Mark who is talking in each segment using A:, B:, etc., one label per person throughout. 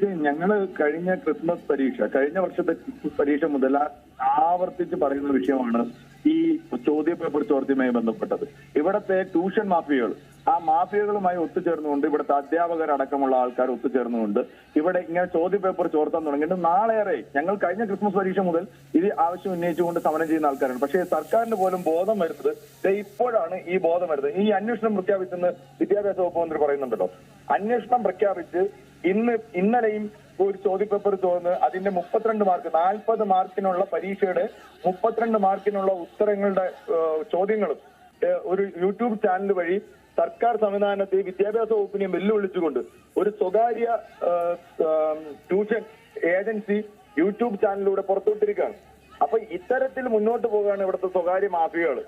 A: തീർച്ചയായും ഞങ്ങൾ കഴിഞ്ഞ ക്രിസ്മസ് പരീക്ഷ കഴിഞ്ഞ വർഷത്തെ ക്രിസ്മസ് പരീക്ഷ മുതൽ ആവർത്തിച്ച് പറയുന്ന വിഷയമാണ് ഈ ചോദ്യപേപ്പർ ചോർച്ചയുമായി ബന്ധപ്പെട്ടത്. ഇവിടത്തെ ട്യൂഷൻ മാഫിയകൾ ആ മാഫിയകളുമായി ഒത്തുചേർന്നുകൊണ്ട് ഇവിടുത്തെ അധ്യാപകരടക്കമുള്ള ആൾക്കാർ ഒത്തുചേർന്നുകൊണ്ട് ഇവിടെ ഇങ്ങനെ ചോദ്യപേപ്പർ ചോർത്താൻ തുടങ്ങിയിട്ട് നാളേറെ ഞങ്ങൾ കഴിഞ്ഞ ക്രിസ്മസ് പരീക്ഷ മുതൽ ഇത് ആവശ്യം ഉന്നയിച്ചുകൊണ്ട് സമരം ചെയ്യുന്ന ആൾക്കാരാണ്. പക്ഷേ സർക്കാരിന് പോലും ബോധം വരുന്നത് ഇപ്പോഴാണ് ഈ ബോധം വരുന്നത്. ഈ അന്വേഷണം പ്രഖ്യാപിച്ചെന്ന് വിദ്യാഭ്യാസ വകുപ്പ് മന്ത്രി പറയുന്നുണ്ടല്ലോ. അന്വേഷണം പ്രഖ്യാപിച്ച് ഇന്ന് ഇന്നലെയും ഒരു ചോദ്യപേപ്പർ ചോർന്ന് അതിന്റെ മുപ്പത്തിരണ്ട് മാർക്ക് നാൽപ്പത് മാർക്കിനുള്ള പരീക്ഷയുടെ മുപ്പത്തിരണ്ട് മാർക്കിനുള്ള ഉത്തരങ്ങളുടെ ചോദ്യങ്ങളും ഒരു യൂട്യൂബ് ചാനൽ വഴി സർക്കാർ സംവിധാനത്തെ വിദ്യാഭ്യാസ വകുപ്പിനെ വെല്ലുവിളിച്ചുകൊണ്ട് ഒരു സ്വകാര്യ ട്യൂഷൻ ഏജൻസി യൂട്യൂബ് ചാനലിലൂടെ പുറത്തുവിട്ടിരിക്കുകയാണ്. അപ്പൊ ഇത്തരത്തിൽ മുന്നോട്ട് പോവുകയാണ് ഇവിടുത്തെ സ്വകാര്യ മാഫിയകൾ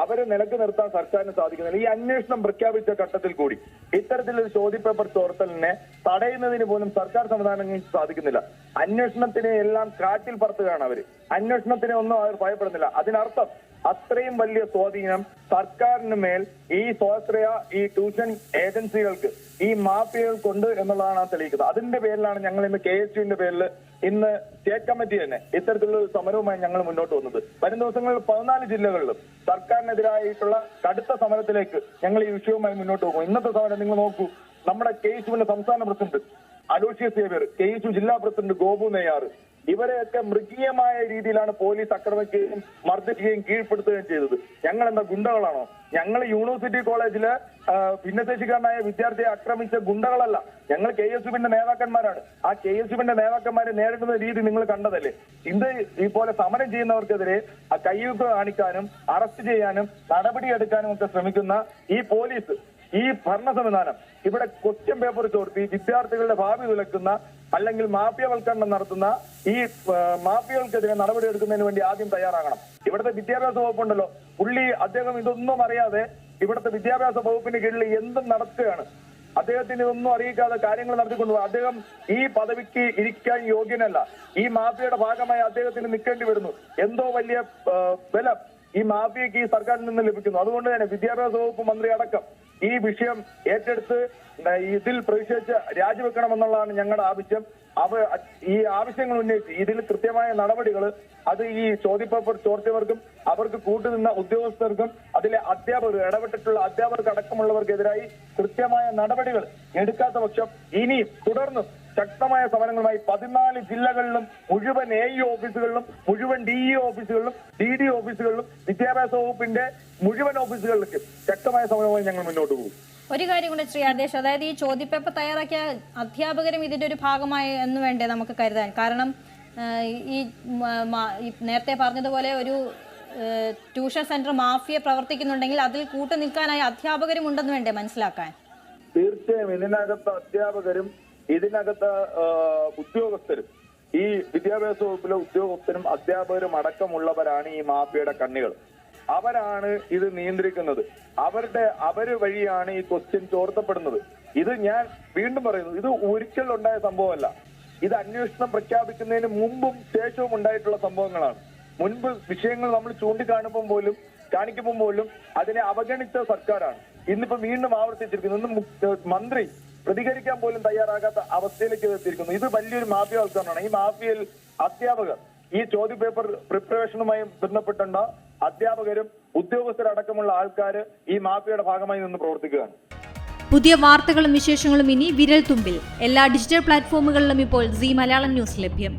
A: അവരെ നിലയ്ക്ക് നിർത്താൻ സർക്കാരിന് സാധിക്കുന്നില്ല. ഈ അന്വേഷണം പ്രഖ്യാപിച്ച ഘട്ടത്തിൽ കൂടി ഇത്തരത്തിലൊരു ചോദ്യപേപ്പർ ചോർത്തലിനെ തടയുന്നതിന് പോലും സർക്കാർ സംവിധാനങ്ങൾക്ക് സാധിക്കുന്നില്ല. അന്വേഷണത്തിനെ എല്ലാം കാറ്റിൽ പറത്തുകയാണ് അവർ അന്വേഷണത്തിനെ ഒന്നും അവർ ഭയപ്പെടുന്നില്ല. അതിനർത്ഥം അത്രയും വലിയ സ്വാധീനം സർക്കാരിന് മേൽ ഈ സ്വാശ്രയ ഈ ട്യൂഷൻ ഏജൻസികൾക്ക് ഈ മാഫിയകൾക്കുണ്ട് എന്നുള്ളതാണ് തെളിയിക്കുന്നത്. അതിന്റെ പേരിലാണ് ഞങ്ങൾ ഇന്ന് കെ എസ് യുവിന്റെ പേരിൽ ഇന്ന് സ്റ്റേറ്റ് കമ്മിറ്റി തന്നെ ഇത്തരത്തിലുള്ള ഒരു സമരവുമായി ഞങ്ങൾ മുന്നോട്ട് വന്നത് വരും ദിവസങ്ങളിൽ പതിനാല് ജില്ലകളിലും സർക്കാരിനെതിരായിട്ടുള്ള കടുത്ത സമരത്തിലേക്ക് ഞങ്ങൾ ഈ വിഷയവുമായി മുന്നോട്ട് പോകും. ഇന്നത്തെ സമരം നിങ്ങൾ നോക്കൂ. നമ്മുടെ കെ എസ് യുവിന്റെ സംസ്ഥാന president Aloysius Xavier K S U ജില്ലാ പ്രസിഡന്റ് ഗോപു നെയ്യാർ ഇവരെയൊക്കെ മൃഗീയമായ രീതിയിലാണ് പോലീസ് ആക്രമിക്കുകയും മർദ്ദിക്കുകയും കീഴ്പ്പെടുത്തുകയും ചെയ്തത്. ഞങ്ങൾ എന്താ ഗുണ്ടകളാണോ? ഞങ്ങൾ യൂണിവേഴ്സിറ്റി കോളേജിൽ ഭിന്നശേഷിക്കാരനായ വിദ്യാർത്ഥിയെ ആക്രമിച്ച ഗുണ്ടകളല്ല. ഞങ്ങൾ കെ എസ് യുവിന്റെ നേതാക്കന്മാരാണ്. ആ കെ എസ് യുവിന്റെ നേതാക്കന്മാരെ നേരിടുന്ന രീതി നിങ്ങൾ കണ്ടതല്ലേ? ഇത് ഈ പോലെ സമരം ചെയ്യുന്നവർക്കെതിരെ ആ കയ്യൊപ്പ് കാണിക്കാനും അറസ്റ്റ് ചെയ്യാനും നടപടിയെടുക്കാനും ഒക്കെ ശ്രമിക്കുന്ന ഈ പോലീസ് ഈ ഭരണ സംവിധാനം ഇവിടെ ക്വസ്റ്റ്യൻ പേപ്പർ ചോർത്തി വിദ്യാർത്ഥികളുടെ ഭാവി തുലക്കുന്ന അല്ലെങ്കിൽ മാഫിയവൽക്കരണം നടത്തുന്ന ഈ മാഫിയകൾക്കെതിരെ നടപടിയെടുക്കുന്നതിന് വേണ്ടി ആദ്യം തയ്യാറാകണം. ഇവിടുത്തെ വിദ്യാഭ്യാസ വകുപ്പുണ്ടല്ലോ. പുള്ളി അദ്ദേഹം ഇതൊന്നും അറിയാതെ ഇവിടുത്തെ വിദ്യാഭ്യാസ വകുപ്പിന് കീഴിൽ എന്തും നടത്തുകയാണ്. അദ്ദേഹത്തിന് ഇതൊന്നും അറിയിക്കാതെ കാര്യങ്ങൾ നടത്തിക്കൊണ്ടുപോകും അദ്ദേഹം ഈ പദവിക്ക് ഇരിക്കാൻ യോഗ്യനല്ല. ഈ മാഫിയയുടെ ഭാഗമായി അദ്ദേഹത്തിന് നിൽക്കേണ്ടി വരുന്നു. എന്തോ വലിയ ബലം ഈ മാഫിയക്ക് ഈ സർക്കാരിൽ നിന്ന് ലഭിക്കുന്നു. അതുകൊണ്ട് തന്നെ വിദ്യാഭ്യാസ വകുപ്പ് മന്ത്രി അടക്കം ഈ വിഷയം ഏറ്റെടുത്ത് ഇതിൽ പ്രതിഷേധിച്ച് രാജിവെക്കണമെന്നുള്ളതാണ് ഞങ്ങളുടെ ആവശ്യം. അവ ഈ ആവശ്യങ്ങൾ ഉന്നയിച്ച് ഇതിൽ കൃത്യമായ നടപടികൾ അത് ഈ ചോദ്യപേപ്പർ ചോർത്തിയവർക്കും അവർക്ക് കൂട്ടുനിന്ന ഉദ്യോഗസ്ഥർക്കും അതിലെ അധ്യാപകർ ഇടപെട്ടിട്ടുള്ള അധ്യാപകർക്ക് അടക്കമുള്ളവർക്കെതിരായി കൃത്യമായ നടപടികൾ എടുക്കാത്ത പക്ഷം ഇനിയും തുടർന്നും ശക്തമായ സമരങ്ങളുമായി പതിനാല് ജില്ലകളിലും മുഴുവൻ എ ഇ ഓഫീസുകളിലും മുഴുവൻ ഡി ഇ ഓഫീസുകളിലും ഡി ഡി ഓഫീസുകളിലും വിദ്യാഭ്യാസ വകുപ്പിന്റെ മുഴുവൻ ഓഫീസുകളിലേക്ക് ശക്തമായ സമരവുമായി ഞങ്ങൾ മുന്നോട്ട് പോകും.
B: ഒരു കാര്യം കൂടെ ശ്രീ ആദേശ് അതായത് ഈ ചോദ്യപേപ്പർ തയ്യാറാക്കിയ അധ്യാപകരും ഇതിന്റെ ഒരു ഭാഗമായി എന്ന് വേണ്ടേ നമുക്ക് കരുതാൻ? കാരണം ഈ നേരത്തെ പറഞ്ഞതുപോലെ ഒരു ട്യൂഷൻ സെന്റർ മാഫിയ പ്രവർത്തിക്കുന്നുണ്ടെങ്കിൽ അതിൽ കൂട്ടു നിൽക്കാനായി അധ്യാപകരും ഉണ്ടെന്ന് വേണ്ടേ മനസ്സിലാക്കാൻ?
A: തീർച്ചയായും ഇതിനകത്ത് അധ്യാപകരും ഇതിനകത്ത് ഉദ്യോഗസ്ഥരും ഈ വിദ്യാഭ്യാസ വകുപ്പിലെ ഉദ്യോഗസ്ഥരും അധ്യാപകരും അടക്കമുള്ളവരാണ് ഈ മാഫിയയുടെ കണ്ണികൾ. അവരാണ് ഇത് നിയന്ത്രിക്കുന്നത്. അവരുടെ അവർ വഴിയാണ് ഈ ക്വസ്റ്റ്യൻ ചോർത്തപ്പെടുന്നത്. ഇത് ഞാൻ വീണ്ടും പറയുന്നു ഇത് ഒരിക്കൽ ഉണ്ടായ സംഭവമല്ല. ഇത് അന്വേഷണം പ്രഖ്യാപിക്കുന്നതിന് മുമ്പും ശേഷവും ഉണ്ടായിട്ടുള്ള സംഭവങ്ങളാണ്. മുൻപ് വിഷയങ്ങൾ നമ്മൾ ചൂണ്ടിക്കാണുമ്പോൾ പോലും കാണിക്കുമ്പോൾ പോലും അതിനെ അവഗണിച്ച സർക്കാരാണ്. ഇന്നിപ്പോ വീണ്ടും ആവർത്തിച്ചിരിക്കുന്നു. ഇന്ന് മന്ത്രി പ്രതികരിക്കാൻ പോലും തയ്യാറാകാത്ത അവസ്ഥയിലേക്ക് എത്തിയിരിക്കുന്നു. ഇത് വലിയൊരു മാഫിയവൽക്കരണമാണ് ഈ മാഫിയയിൽ അധ്യാപകർ ഈ ചോദ്യ പേപ്പർ പ്രിപ്പറേഷനുമായി ബന്ധപ്പെട്ടുണ്ട അധ്യാപകരും ഉദ്യോഗസ്ഥരടക്കമുള്ള ആൾക്കാർ ഈ മാഫിയയുടെ ഭാഗമായി നിന്ന് പ്രവർത്തിക്കുകയാണ്.
C: പുതിയ വാർത്തകളും വിശേഷങ്ങളും ഇനി വിരൽ തുമ്പിൽ എല്ലാ ഡിജിറ്റൽ പ്ലാറ്റ്ഫോമുകളിലും ഇപ്പോൾ സി മലയാളം ന്യൂസ് ലഭ്യം.